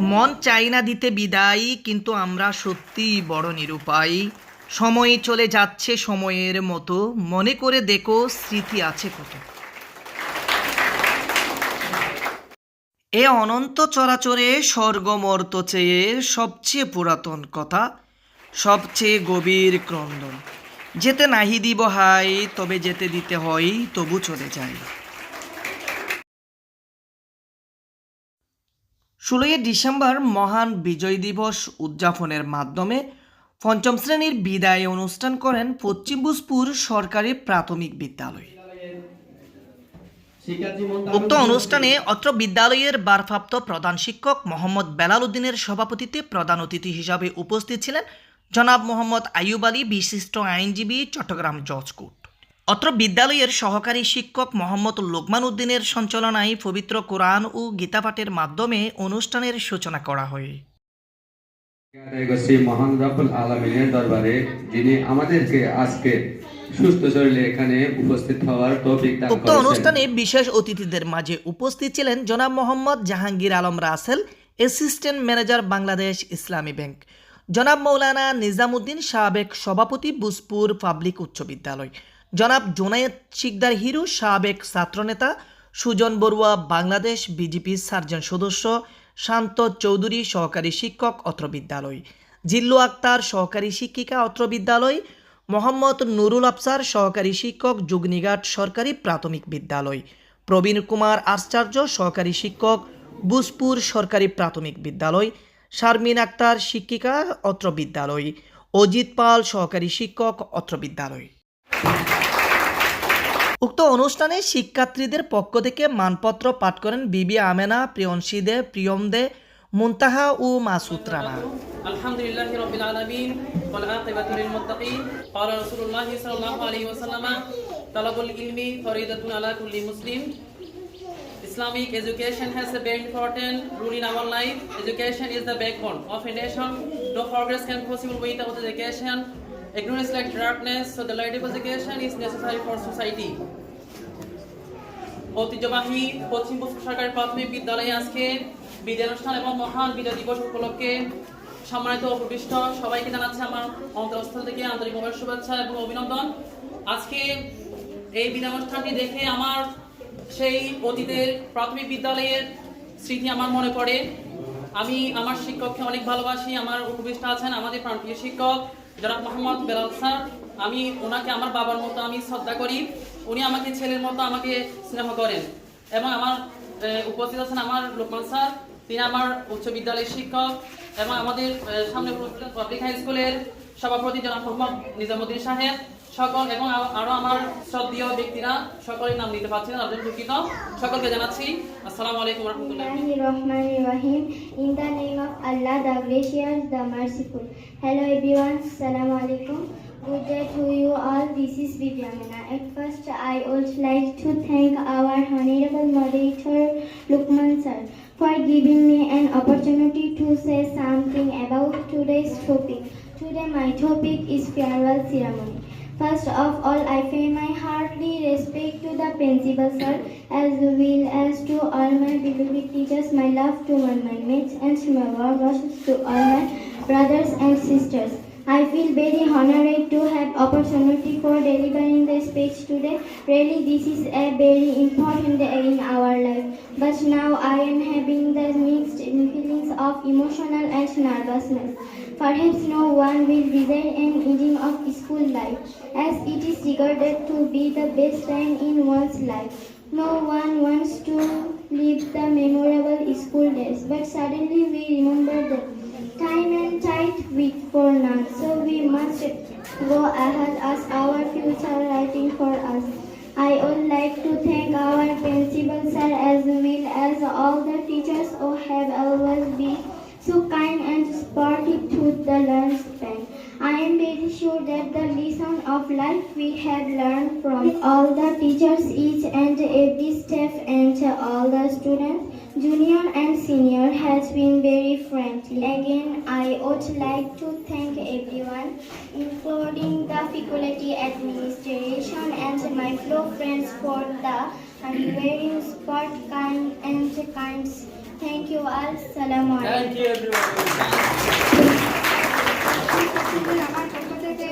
মন চাই না দিতে বিদায়, কিন্তু আমরা সত্যিই বড় নিরুপায়। সময় চলে যাচ্ছে সময়ের মতো। মনে করে দেখো, স্মৃতি আছে কত। এ অনন্ত চরাচরে স্বর্গমর্ত চেয়ে সবচেয়ে পুরাতন কথা, সবচেয়ে গভীর ক্রন্দন। যেতে নাহি দিব হাই তবে যেতে দিতে হয়, তবু চলে যায়। ষোলোই ডিসেম্বর মহান বিজয় দিবস উদযাপনের মাধ্যমে পঞ্চম শ্রেণির বিদায় অনুষ্ঠান করেন পশ্চিম ভূজপুর সরকারি প্রাথমিক বিদ্যালয়। উক্ত অনুষ্ঠানে অত্র বিদ্যালয়ের ভারপ্রাপ্ত প্রধান শিক্ষক মোহাম্মদ বেলাল উদ্দিনের সভাপতিত্বে প্রধান অতিথি হিসাবে উপস্থিত ছিলেন জনাব মোহাম্মদ আইয়ুব আলী, বিশিষ্ট আইনজীবী চট্টগ্রাম জজ কোর্ট। অত্র বিদ্যালয়ের সহকারী শিক্ষক মোহাম্মদ লোকমান উদ্দিনের সঞ্চালনায় পবিত্র কোরআন ও গীতাপাঠের মাধ্যমে অনুষ্ঠানের সূচনা করা হয়। মহান রব্বুল আলমিনের দরবারে যিনি আমাদেরকে আজকে সুস্থ শরীরে এখানে উপস্থিত হওয়ার তৌফিক দান উক্ত অনুষ্ঠানে বিশেষ অতিথিদের মাঝে উপস্থিত ছিলেন জনাব Mohammad Jahangir Alam Rasel assistant manager Bangladesh Islami bank জনাব মৌলানা নিজামুদ্দিন সাবেক সভাপতি বুসপুর পাবলিক উচ্চ বিদ্যালয় জনাব জোনায়েদ শিকদার হিরু, সাবেক ছাত্রনেতা, সুজন বড়ুয়া, বাংলাদেশ বিজেপি সার্জন সদস্য, শান্ত চৌধুরী, সহকারী শিক্ষক, অত্র বিদ্যালয়। জিল্লু আক্তার, সহকারী শিক্ষিকা, অত্র বিদ্যালয়। মোহাম্মদ নুরুল আফসার, সহকারী শিক্ষক, যুগনিঘাট সরকারি প্রাথমিক বিদ্যালয়। প্রবীণ কুমার আশ্চর্য, সহকারী শিক্ষক, বুসপুর সরকারি প্রাথমিক বিদ্যালয়। শারমিন আক্তার, শিক্ষিকা, অত্র বিদ্যালয়। অজিত পাল, সহকারী শিক্ষক, অত্র বিদ্যালয়। উক্ত অনুষ্ঠানে শিক্ষার্থীদের পক্ষ থেকে মানপত্র পাঠ করেন বিবি আমেনা, প্রিয়ংশী দে, প্রিয়ম দে, মুন্তাহা ও মাসুদ রানা আলহামদুলিল্লাহ রাব্বিল আলামিন, ওয়াল আকিবাতু লিল মুত্তাকিন ক্বালা রাসূলুল্লাহ সাল্লাল্লাহু আলাইহি ওয়াসাল্লাম, তালাবুল ইলমি ফরিদাতুন আলা কুল্লি মুসলিম Islamic education has a very important role in our life. Education is the backbone of a nation. No progress can be possible without education. Ignorance like darkness, so the light of education is necessary for society. ঐতিহ্যবাহী পশ্চিম পশ্চিম সরকারি প্রাথমিক বিদ্যালয়ে আজকে বিদায় অনুষ্ঠান এবং মহান বিজয় দিবস উপলক্ষে সম্মানিত উপবিষ্ট সবাইকে জানাচ্ছি আমার অন্তরস্থল থেকে আন্তরিকভাবে শুভেচ্ছা এবং অভিনন্দন। আজকে এই বিদায় অনুষ্ঠানটি দেখে আমার সেই অতীতের প্রাথমিক বিদ্যালয়ের স্মৃতি আমার মনে পড়ে। আমি আমার শিক্ষককে অনেক ভালোবাসি আমার উপবিষ্ট আছেন আমাদের প্রান্তীয় শিক্ষক। জনাব মোহাম্মদ বেলাল স্যার, আমি ওনাকে আমার বাবার মতো আমি শ্রদ্ধা করি। উনি আমাকে ছেলের মতো আমাকে স্নেহ করেন। এবং আমার উপস্থিত আছেন আমার লোকমান স্যার, তিনি আমার উচ্চ বিদ্যালয়ের শিক্ষক এবং আমাদের সামনে পাবলিক হাই স্কুলের সভাপতি জনাব মোহাম্মদ নিজামুদ্দিন সাহেব। সকল এবং আরও আমার শ্রদ্ধীয় ব্যক্তিরা সকলের নাম নিতে পারছি না তাদের দুঃখিত সকলকে জানাচ্ছি আসসালামু আলাইকুম. Good day to you all. This is Vidyamina. At first, I would like to thank our honorable moderator Lukman sir for giving me an opportunity to say something about today's topic. Today, my topic is farewell ceremony. First of all, I pay my heartly respect to the principal sir as well as to all my beloved teachers, my love to all my mates and my warm wishes to all my brothers and sisters. I feel very honored to have opportunity for delivering the speech today. Really, this is a very important day in our life. But now I am having the mixed feelings of emotional and nervousness. Perhaps no one will resent an ending of school life, as it is regarded to be the best time in one's life. No one wants to leave the memorable school days, but suddenly we remember that time and tide wait for none. So we must go ahead as our future writing for us. I would like to thank our principal sir as well as all the teachers who have always been so kind and supportive to the learned span. I am very sure that the lesson of life we have learned from all the teachers, each and every staff, and all the students Junior and senior has been very friendly. Again, I would like to thank everyone, including the faculty administration and my fellow friends for the unwavering support, kind and kind. Thank you all. Salaam alaikum. আমার পক্ষ থেকে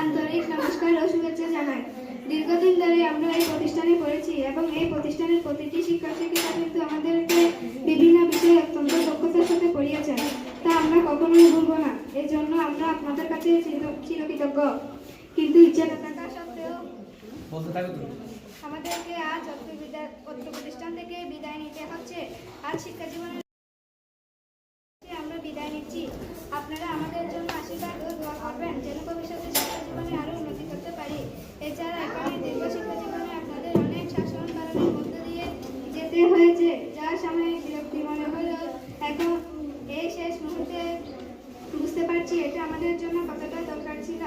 আন্তরিক নমস্কার ও শুভেচ্ছা জানাই। দীর্ঘদিন ধরে আমরা এই প্রতিষ্ঠানে পড়েছি এবং এই প্রতিষ্ঠানের প্রতিটি শিক্ষক শিক্ষিকা কিন্তু আমাদেরকে বিভিন্ন বিষয়ে অত্যন্ত দক্ষতার সাথে পড়িয়েছেন। তা আমরা কখনোই ভুলব না। এই জন্য আমরা আপনাদের কাছে চির- চিরকৃতজ্ঞ। কিন্তু ইচ্ছে না থাকা সত্ত্বেও আমাদেরকে আজ অত্র প্রতিষ্ঠান থেকে বিদায় নিতে হচ্ছে। আজ শিক্ষা জীবনের আমরা বিদায় নিচ্ছি। আপনারা আমাদের জন্য আশীর্বাদ ও দোয়া করবেন যেন ভবিষ্যতে শিক্ষা জীবনে আরও উন্নতি করতে পারি। এছাড়া এখানে দীর্ঘ শিক্ষা জীবনে আপনাদের অনেক শাসন পালনের মধ্য দিয়ে যেতে হয়েছে, যা সাময়িক বিরক্তি মনে হলেও এখন এই শেষ মুহূর্তে বুঝতে পারছি এটা আমাদের জন্য কতটা দরকার ছিল।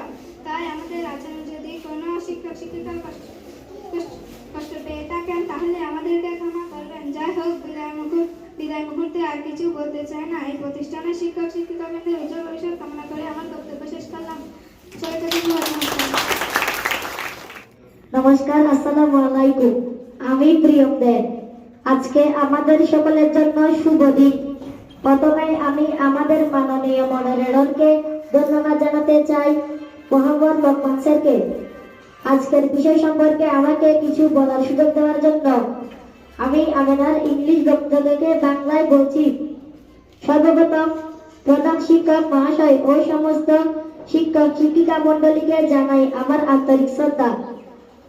তাই আমাদের আচরণ যদি কোনো শিক্ষক শিক্ষিকা কষ্ট তাহলে আমাদেরকে ক্ষমা করবেন। যাই হোক, বিদায় মুহূর্ত বিদায় মুহূর্তে আর কিছু বলতে চাই না। এই প্রতিষ্ঠানের শিক্ষক শিক্ষিকাদের উজ্জ্বল ভবিষ্যৎ কামনা করে আমার বক্তব্য শেষ করলাম। নমস্কার। আসসালামু আলাইকুম। আমি প্রিয়ম দে আজকে আমাদের সকলের জন্য শুভ দিন। প্রথমে আমি আমাদের মাননীয় মডারেটরকে ধন্যবাদ জানাতে চাই, মোহাম্মদ লোকমান স্যারকে। আজকের বিষয় সম্পর্কে আমাকে কিছু বলার সুযোগ দেওয়ার জন্য। আমি আমেনার ইংলিশ বক্তব্যকে বাংলায় বলছি। সর্বপ্রথম প্রধান শিক্ষক মহাশয় ও সমস্ত শিক্ষক শিক্ষিকা মন্ডলীকে জানাই আমার আন্তরিক শ্রদ্ধা।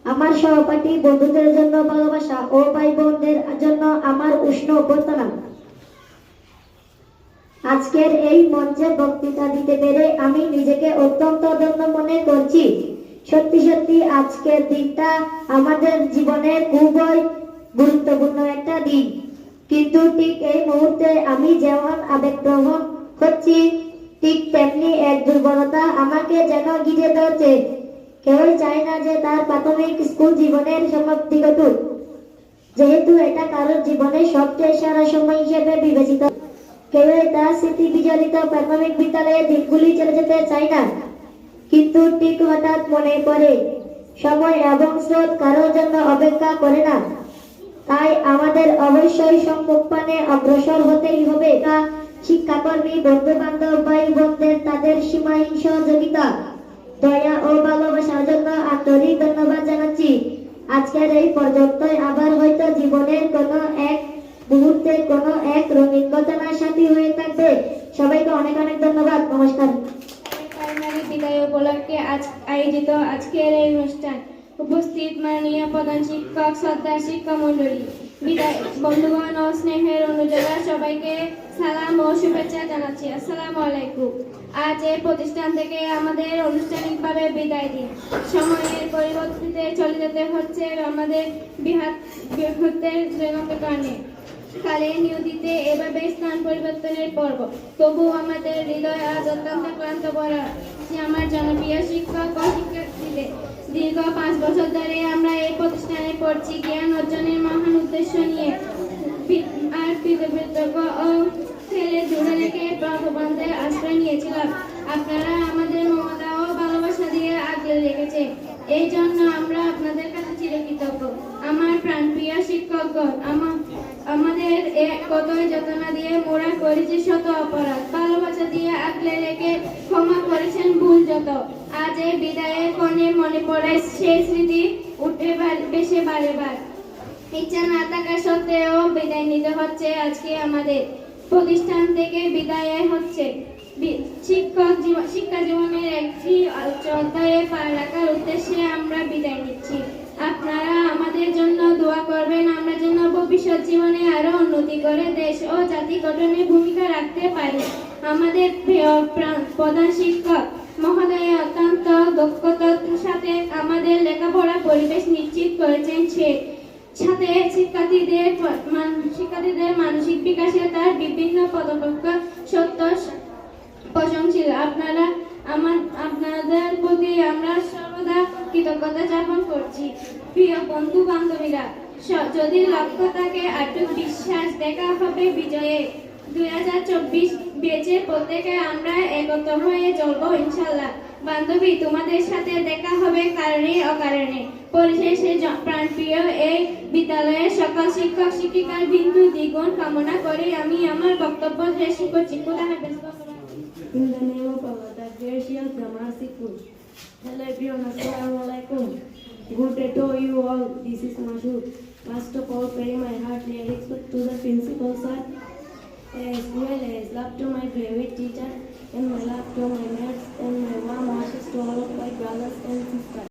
আমার সহপাঠী বন্ধুদের জন্য ভালোবাসা ও ভাই বোনদের জন্য আমার উষ্ণ অভ্যর্থনা। আজকের এই মঞ্চে বক্তৃতা দিতে পেরে আমি নিজেকে অত্যন্ত ধন্য মনে করছি। সত্যি সত্যি আজকের দিনটা আমাদের জীবনের খুবই গুরুত্বপূর্ণ একটা দিন। কিন্তু ঠিক এই মুহূর্তে আমি যেমন আবেগপ্রবণ হচ্ছি, ঠিক তেমনি এক দুর্বলতা আমাকে যেন ঘিরে ধরছে। কেউই চায় না যে তার প্রাথমিক স্কুল জীবনের সমাপ্তি ঘটুক। যেহেতু এটা কারোর জীবনের সবচেয়ে সারা সময় হিসেবে বিবেচিত। কেউই তার স্মৃতি বিজড়িত প্রাথমিক বিদ্যালয়ে দিনগুলি চলে যেতে চায় না। কিন্তু ঠিক হঠাৎ মনে পড়ে, সময় এবং স্রোত কারোর জন্য অপেক্ষা করে না। তাই আমাদের অবশ্যই সম্মুখপানে অগ্রসর হতেই হবে। তা শিক্ষাকর্মী বন্ধু বান্ধব ভাই বোনদের তাদের সীমাহীন সহযোগিতা, দয়া ও ভালোবাসার জন্য আন্তরিক ধন্যবাদ জানাচ্ছি। আজকের এই পর্যন্তই। আবার হয়তো জীবনের কোনো এক মুহূর্তে কোনো এক রঙিন ঘটনার সাথী হয়ে থাকবে। সবাইকে অনেক অনেক ধন্যবাদ। নমস্কার। বিদায় উপলক্ষে আজ আয়োজিত আজকের এই অনুষ্ঠান। উপস্থিত মাননীয় প্রধান শিক্ষক, শ্রদ্ধা শিক্ষক মন্ডলী বিদায় বন্ধুগণ ও স্নেহের অনুযোগা সবাইকে সালাম ও শুভেচ্ছা জানাচ্ছি। আসসালামু আলাইকুম। আজ এই প্রতিষ্ঠান থেকে আমাদের আনুষ্ঠানিকভাবে বিদায় দিন। সময়ের পরিবর্তিতে চলে যেতে হচ্ছে আমাদের বিহাত বৃহত্তের জনকের কারণে। কালে নিয়তিতে এভাবে স্থান পরিবর্তনের পর্ব। তবু আমাদের হৃদয় আজ অত্যন্ত ক্লান্ত যে আমার জনপ্রিয় শিক্ষক ও শিক্ষার্থীদের দীর্ঘ পাঁচ বছর ধরে আমরা এই প্রতিষ্ঠানে পড়ছি জ্ঞান অর্জনের মহান উদ্দেশ্য নিয়ে। আর কৃতজ্ঞ ও ছেলে জুড়ে রেখে আশ্রয় নিয়েছিলাম। আপনারা আমাদের মমতা ও ভালোবাসা দিয়ে আগলে রেখেছে। এই জন্য আমরা আপনাদের কাছে চিরকৃতজ্ঞ। আমার প্রাণপ্রিয় শিক্ষকগণ, আমার কতই যতনা দিয়ে মোড়া করেছে শত অপরাধ। ভালোবাসা দিয়ে আগলে রেখে ক্ষমা করেছেন ভুল যত। আজ এই বিদায়ের ক্ষণে মনে পড়ে সেই স্মৃতি উঠে বেশি বারে বার। ইচ্ছা না থাকা সত্ত্বেও বিদায় নিতে হচ্ছে আজকে আমাদের। প্রতিষ্ঠান থেকে বিদায় হচ্ছে। শিক্ষক শিক্ষা জীবনের একটি অধ্যায়ে পা রাখার উদ্দেশ্যে আমরা বিদায় নিচ্ছি। আপনারা আমাদের জন্য দোয়া করবেন, আমরা যেন ভবিষ্যৎ জীবনে আরও উন্নতি করে দেশ ও জাতি গঠনে ভূমিকা রাখতে পারি। আমাদের প্রধান শিক্ষক মহোদয় অত্যন্ত দক্ষতার সাথে আমাদের লেখাপড়া পরিবেশ নিশ্চিত করেছেন সে। সাথে শিক্ষার্থীদের শিক্ষার্থীদের মানসিক বিকাশে তার বিভিন্ন পদক্ষেপ সত্য প্রশংসিত। আপনারা, আমার, আপনাদের প্রতি আমরা সর্বদা কৃতজ্ঞতা জ্ঞাপন করছি। প্রিয় বন্ধু বান্ধবীরা যদি লক্ষ্য থাকে আটুক বিশ্বাস দেখা হবে বিজয়ে। দুই হাজার চব্বিশ বেচে প্রত্যেকে আমরা একত হয়ে চলবো ইনশাল্লাহ বান্ধবী, তোমাদের সাথে দেখা হবে কারণে অকারণে। পরিশেষে প্রাণপ্রিয় এই বিদ্যালয়ের সকল শিক্ষক, শিক্ষিকার বিন্দু দ্বিগুণ কামনা করে আমি আমার বক্তব্য শেষ করছি। খুদা হাফেজ। Gracious, the merciful. Hello everyone, Assalamu alaikum. Good day to you all. This is Mashood. First of all, pay my heartly respect to the principal sir, as well as love to my favorite teacher, and my love to my mates, and my warm wishes to all of my brothers and sisters.